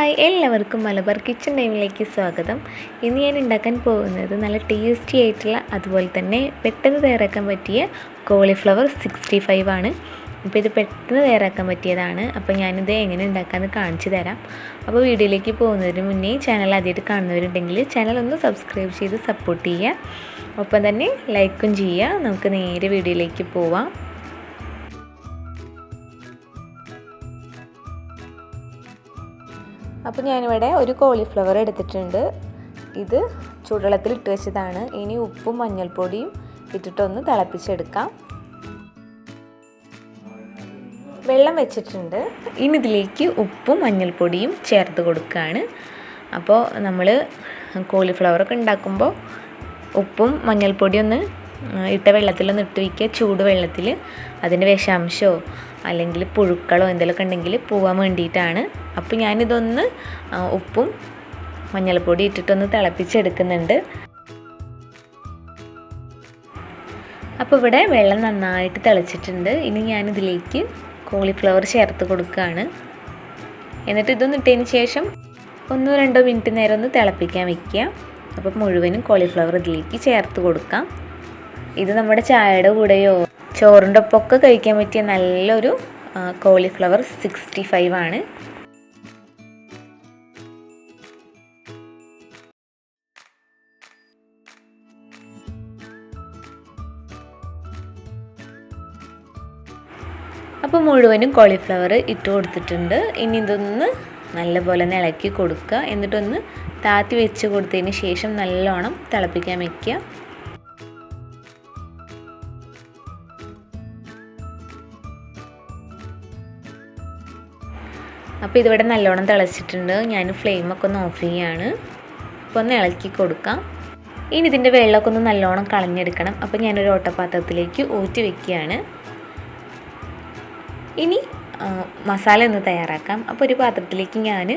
Hi എല്ലാവർക്കും Malabar kitchen ടൈമിലേക്ക് സ്വാഗതം. ഇന്ന് ഞാൻ ഉണ്ടാക്കാൻ പോകുന്നത് നല്ല ടേസ്റ്റി ആയിട്ടുള്ള അതുപോലെ തന്നെ പെട്ടെന്ന് തയ്യാറാക്കാൻ പറ്റിയ കോളിഫ്ലവർ സിക്സ്റ്റി ഫൈവ് ആണ്. അപ്പോൾ ഇത് പെട്ടെന്ന് തയ്യാറാക്കാൻ പറ്റിയതാണ്. അപ്പോൾ ഞാനിത് എങ്ങനെ ഉണ്ടാക്കാമെന്ന് കാണിച്ചു തരാം. അപ്പോൾ വീഡിയോയിലേക്ക് പോകുന്നതിന് മുന്നേ ചാനൽ ആദ്യമായിട്ട് കാണുന്നവരുണ്ടെങ്കിൽ ചാനൽ ഒന്ന് സബ്സ്ക്രൈബ് ചെയ്ത് സപ്പോർട്ട് ചെയ്യുക. ഒപ്പം തന്നെ ലൈക്കും ചെയ്യുക. നമുക്ക് നേരെ വീഡിയോയിലേക്ക് പോവാം. അപ്പോൾ ഞാനിവിടെ ഒരു കോളിഫ്ലവർ എടുത്തിട്ടുണ്ട്. ഇത് ചൂടുവെള്ളത്തിൽ ഇട്ട് വെച്ചതാണ്. ഇനി ഉപ്പും മഞ്ഞൾപ്പൊടിയും ഇട്ടിട്ടൊന്ന് തിളപ്പിച്ചെടുക്കാം. വെള്ളം വെച്ചിട്ടുണ്ട്. ഇനി ഇതിലേക്ക് ഉപ്പും മഞ്ഞൾപ്പൊടിയും ചേർത്ത് കൊടുക്കുകയാണ് അപ്പോൾ നമ്മൾ കോളിഫ്ലവറൊക്കെ ഉണ്ടാക്കുമ്പോൾ ഉപ്പും മഞ്ഞൾപ്പൊടിയൊന്ന് ഇട്ട വെള്ളത്തിലൊന്ന് ഇട്ട് വയ്ക്കുക ചൂട് വെള്ളത്തിൽ അതിന്റെ വിഷാംശമോ അല്ലെങ്കിൽ പുഴുക്കളോ എന്തെങ്കിലുമൊക്കെ ഉണ്ടെങ്കിൽ പോകാൻ വേണ്ടിയിട്ടാണ്. അപ്പോൾ ഞാനിതൊന്ന് ഉപ്പും മഞ്ഞൾപ്പൊടി ഇട്ടിട്ടൊന്ന് തിളപ്പിച്ചെടുക്കുന്നുണ്ട്. അപ്പോൾ ഇവിടെ വെള്ളം നന്നായിട്ട് തിളച്ചിട്ടുണ്ട്. ഇനി ഞാനിതിലേക്ക് കോളിഫ്ലവർ ചേർത്ത് കൊടുക്കുകയാണ്. എന്നിട്ട് ഇതൊന്ന് ഇട്ടതിന് ശേഷം ഒന്നോ രണ്ടോ മിനിറ്റ് നേരം ഒന്ന് തിളപ്പിക്കാൻ വെക്കുക. അപ്പോൾ മുഴുവനും കോളിഫ്ലവർ ഇതിലേക്ക് ചേർത്ത് കൊടുക്കാം. ഇത് നമ്മുടെ ചായയുടെ കൂടെയോ ചോറിന്റെ ഒപ്പമൊക്കെ കഴിക്കാൻ പറ്റിയ നല്ലൊരു കോളിഫ്ലവർ സിക്സ്റ്റി ഫൈവ് ആണ്. അപ്പോൾ മുഴുവനും കോളിഫ്ലവർ ഇട്ട് കൊടുത്തിട്ടുണ്ട്. ഇനി ഇതൊന്ന് നല്ലപോലെ ഒന്ന് ഇളക്കി കൊടുക്കുക. എന്നിട്ടൊന്ന് താത്തി വെച്ച് കൊടുത്തതിന് ശേഷം നല്ലോണം തിളപ്പിക്കാൻ വയ്ക്കുക അപ്പോൾ ഇതിവിടെ നല്ലോണം തിളച്ചിട്ടുണ്ട്. ഞാൻ ഫ്ലെയിമൊക്കെ ഒന്ന് ഓഫ് ചെയ്യാണ്. അപ്പോൾ ഒന്ന് ഇളക്കി കൊടുക്കാം. ഇനി ഇതിന്റെ വെള്ളമൊക്കെ ഒന്ന് നല്ലോണം കളഞ്ഞെടുക്കണം. അപ്പോൾ ഞാനൊരു ഓട്ടപാത്രത്തിലേക്ക് ഊറ്റി വെക്കുകയാണ്. ഇനി മസാല ഒന്ന് തയ്യാറാക്കാം. അപ്പോൾ ഒരു പാത്രത്തിലേക്ക് ഞാൻ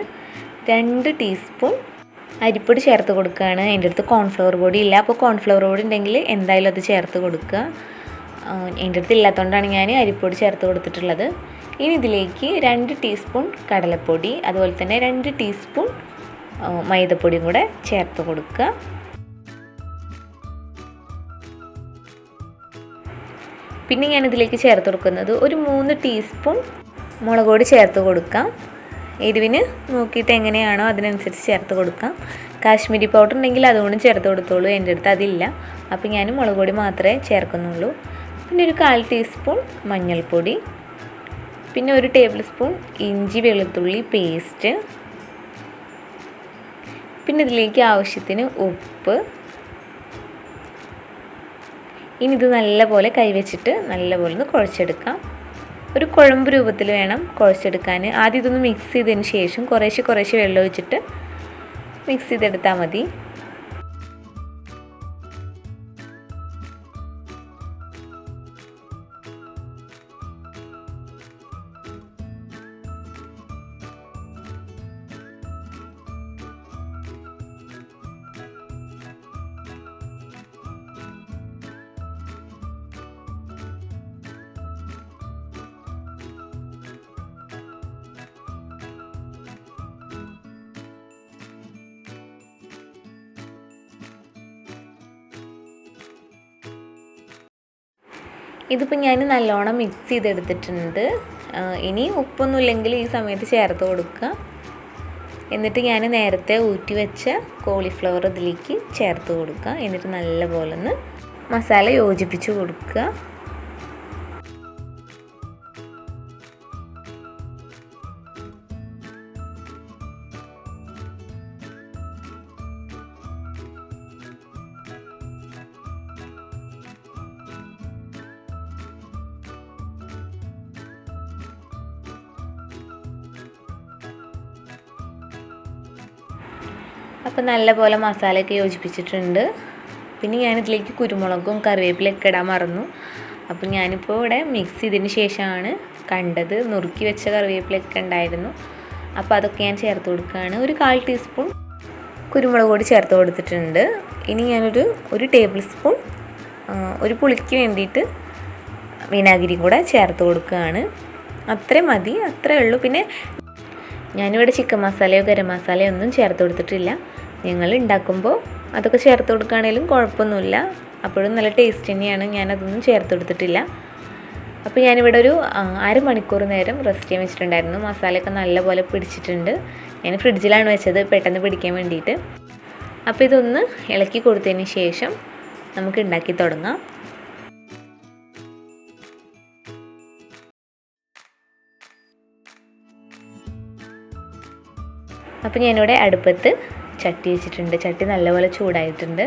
രണ്ട് ടീസ്പൂൺ അരിപ്പൊടി ചേർത്ത് കൊടുക്കുകയാണ്. എന്റെ അടുത്ത് കോൺഫ്ലവർ പൊടി ഇല്ല. അപ്പോൾ കോൺഫ്ലവർ പൊടി ഉണ്ടെങ്കിൽ എന്തായാലും അത് ചേർത്ത് കൊടുക്കുക. എന്റെ അടുത്ത് ഇല്ലാത്തതുകൊണ്ടാണ് ഞാൻ അരിപ്പൊടി ചേർത്ത് കൊടുത്തിട്ടുള്ളത്. ഇനി ഇതിലേക്ക് രണ്ട് ടീസ്പൂൺ കടലപ്പൊടി അതുപോലെ തന്നെ രണ്ട് ടീസ്പൂൺ മൈദപ്പൊടിയും കൂടെ ചേർത്ത് കൊടുക്കുക. പിന്നെ ഞാൻ ഇതിലേക്ക് ചേർത്ത് കൊടുക്കുന്നത് ഒരു മൂന്ന് ടീസ്പൂൺ മുളക് പൊടി ചേർത്ത് കൊടുക്കാം. എരിവിന് നോക്കിയിട്ട് എങ്ങനെയാണോ അതിനനുസരിച്ച് ചേർത്ത് കൊടുക്കാം. കാശ്മീരി പൗഡർ ഉണ്ടെങ്കിൽ അതുകൊണ്ട് ചേർത്ത് കൊടുത്തോളൂ എന്റെ അടുത്ത് അതില്ല. അപ്പോൾ ഞാൻ മുളക് പൊടി മാത്രമേ ചേർക്കുന്നുള്ളൂ. പിന്നെ ഒരു കാൽ ടീസ്പൂൺ മഞ്ഞൾപ്പൊടി പിന്നെ ഒരു ടേബിൾ സ്പൂൺ ഇഞ്ചി വെളുത്തുള്ളി പേസ്റ്റ് പിന്നെ ഇതിലേക്ക് ആവശ്യത്തിന് ഉപ്പ്. ഇനി ഇത് നല്ലപോലെ കൈവച്ചിട്ട് നല്ലപോലെ ഒന്ന് കുഴച്ചെടുക്കാം. ഒരു കുഴമ്പ് രൂപത്തിൽ വേണം കുഴച്ചെടുക്കാൻ. ആദ്യം ഇതൊന്ന് മിക്സ് ചെയ്തതിന് ശേഷം കുറേശ്ശെ കുറേശ്ശെ വെള്ളം ഒഴിച്ചിട്ട് മിക്സ് ചെയ്തെടുത്താൽ മതി. ഇതിപ്പോൾ ഞാൻ നല്ലോണം മിക്സ് ചെയ്തെടുത്തിട്ടുണ്ട്. ഇനി ഉപ്പൊന്നുമില്ലെങ്കിൽ ഈ സമയത്ത് ചേർത്ത് കൊടുക്കുക. എന്നിട്ട് ഞാൻ നേരത്തെ ഊറ്റി വെച്ച കോളിഫ്ലവർ ഇതിലേക്ക് ചേർത്ത് കൊടുക്കുക. എന്നിട്ട് നല്ലപോലെ ഒന്ന് മസാല യോജിപ്പിച്ച് കൊടുക്കുക. അപ്പോൾ നല്ലപോലെ മസാലയൊക്കെ യോജിപ്പിച്ചിട്ടുണ്ട്. പിന്നെ ഞാനിതിലേക്ക് കുരുമുളകും കറിവേപ്പിലൊക്കെ ഇടാൻ മറന്നു. അപ്പോൾ ഞാനിപ്പോൾ ഇവിടെ മിക്സ് ചെയ്തതിന് ശേഷമാണ് കണ്ടത്. നുറുക്കി വെച്ച കറിവേപ്പിലൊക്കെ ഉണ്ടായിരുന്നു. അപ്പോൾ അതൊക്കെ ഞാൻ ചേർത്ത് കൊടുക്കുകയാണ്. ഒരു കാൽ ടീസ്പൂൺ കുരുമുളക് പൊടി ചേർത്ത് കൊടുത്തിട്ടുണ്ട്. ഇനി ഞാനൊരു ഒരു ടേബിൾ സ്പൂൺ ഒരു പുളിക്ക് വേണ്ടിയിട്ട് വിനാഗിരി കൂടെ ചേർത്ത് കൊടുക്കുകയാണ്. അത്ര മതി അത്രേ ഉള്ളൂ. പിന്നെ ഞാനിവിടെ ചിക്കൻ മസാലയോ ഗരം മസാലയോ ഒന്നും ചേർത്ത് കൊടുത്തിട്ടില്ല. നിങ്ങൾ ഉണ്ടാക്കുമ്പോൾ അതൊക്കെ ചേർത്ത് കൊടുക്കുകയാണെങ്കിലും കുഴപ്പമൊന്നുമില്ല. അപ്പോഴും നല്ല ടേസ്റ്റ് തന്നെയാണ്. ഞാനതൊന്നും ചേർത്ത് കൊടുത്തിട്ടില്ല. അപ്പോൾ ഞാനിവിടെ ഒരു അരമണിക്കൂർ നേരം റെസ്റ്റ് ചെയ്യാൻ വെച്ചിട്ടുണ്ടായിരുന്നു. മസാലയൊക്കെ നല്ലപോലെ പിടിച്ചിട്ടുണ്ട്. ഞാൻ ഫ്രിഡ്ജിലാണ് വെച്ചത് പെട്ടെന്ന് പിടിക്കാൻ വേണ്ടിയിട്ട്. അപ്പോൾ ഇതൊന്ന് ഇളക്കി കൊടുത്തതിന് ശേഷം നമുക്ക് ഉണ്ടാക്കി തുടങ്ങാം. അപ്പോൾ ഞാനിവിടെ അടുപ്പത്ത് ചട്ടി വെച്ചിട്ടുണ്ട്. ചട്ടി നല്ലപോലെ ചൂടായിട്ടുണ്ട്.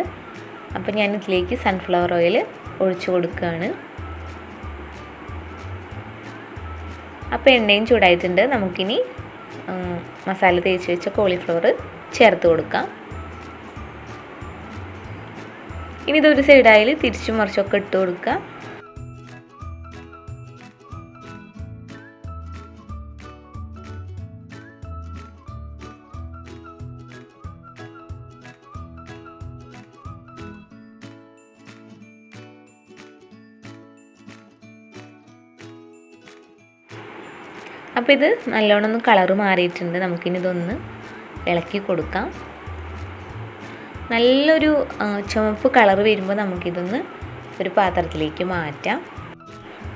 അപ്പോൾ ഞാൻ ഇതിലേക്ക് സൺഫ്ലവർ ഓയിൽ ഒഴിച്ചു കൊടുക്കുകയാണ്. അപ്പോൾ എണ്ണയും ചൂടായിട്ടുണ്ട്. നമുക്കിനി മസാല തേച്ച് വെച്ച കോളിഫ്ലവർ ചേർത്ത് കൊടുക്കാം. ഇനി ഇതൊരു സൈഡായാലും തിരിച്ചും മറിച്ചൊക്കെ ഇട്ട് കൊടുക്കുക. അപ്പോൾ ഇത് നല്ലോണം ഒന്ന് കളറ് മാറിയിട്ടുണ്ട്. നമുക്കിനി ഇതൊന്ന് ഇളക്കി കൊടുക്കാം. നല്ലൊരു ചുവപ്പ് കളർ വരുമ്പോൾ നമുക്കിതൊന്ന് ഒരു പാത്രത്തിലേക്ക് മാറ്റാം.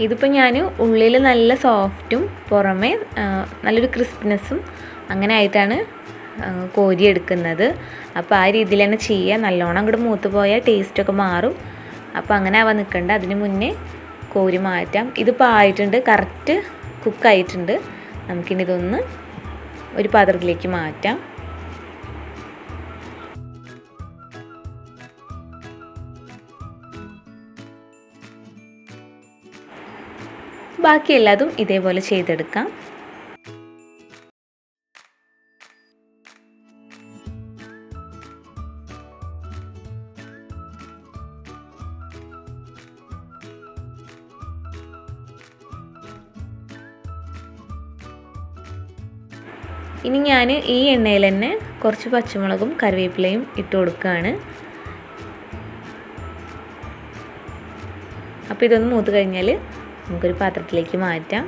ഇതിപ്പോൾ ഞാൻ ഉള്ളിൽ നല്ല സോഫ്റ്റും പുറമേ നല്ലൊരു ക്രിസ്പിനെസ്സും അങ്ങനെ ആയിട്ടാണ് കോരി എടുക്കുന്നത് അപ്പോൾ ആ രീതിയിൽ തന്നെ ചെയ്യുക നല്ലോണം അങ്ങോട്ട് മൂത്ത് പോയാൽ ടേസ്റ്റൊക്കെ മാറും. അപ്പോൾ അങ്ങനെ ആവാൻ നിൽക്കണ്ട അതിന് മുന്നേ കോരി മാറ്റാം. ഇതിപ്പോൾ ആയിട്ടുണ്ട്. കറക്റ്റ് കുക്കായിട്ടുണ്ട്. നമുക്കിനി ഇതൊന്ന് ഒരു പാത്രത്തിലേക്ക് മാറ്റാം. ബാക്കി എല്ലാതും ഇതേപോലെ ചെയ്തെടുക്കാം. ഇനി ഞാൻ ഈ എണ്ണയിൽ തന്നെ കുറച്ച് പച്ചമുളകും കറിവേപ്പിലയും ഇട്ട് കൊടുക്കുകയാണ്. അപ്പോൾ ഇതൊന്ന് മൂത്ത് കഴിഞ്ഞാൽ നമുക്കൊരു പാത്രത്തിലേക്ക് മാറ്റാം.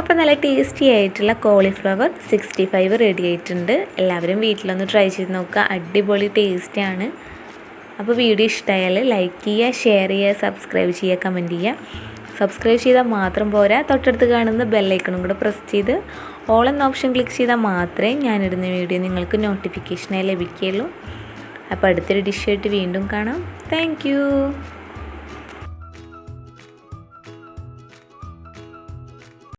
അപ്പോൾ നല്ല ടേസ്റ്റി ആയിട്ടുള്ള കോളിഫ്ലവർ സിക്സ്റ്റി ഫൈവ് റെഡി ആയിട്ടുണ്ട്. എല്ലാവരും വീട്ടിലൊന്ന് ട്രൈ ചെയ്ത് നോക്കുക. അടിപൊളി ടേസ്റ്റിയാണ് അപ്പോൾ വീഡിയോ ഇഷ്ടമായാൽ ലൈക്ക് ചെയ്യുക ഷെയർ ചെയ്യുക സബ്സ്ക്രൈബ് ചെയ്യുക കമന്റ് ചെയ്യുക. സബ്സ്ക്രൈബ് ചെയ്താൽ മാത്രം പോരാ. തൊട്ടടുത്ത് കാണുന്ന ബെല്ലൈക്കണും കൂടെ പ്രസ് ചെയ്ത് ഓൾ എന്ന ഓപ്ഷൻ ക്ലിക്ക് ചെയ്താൽ മാത്രമേ ഞാനിടുന്ന വീഡിയോ നിങ്ങൾക്ക് നോട്ടിഫിക്കേഷനായി ലഭിക്കുകയുള്ളൂ. അപ്പോൾ അടുത്തൊരു ഡിഷായിട്ട് വീണ്ടും കാണാം. താങ്ക്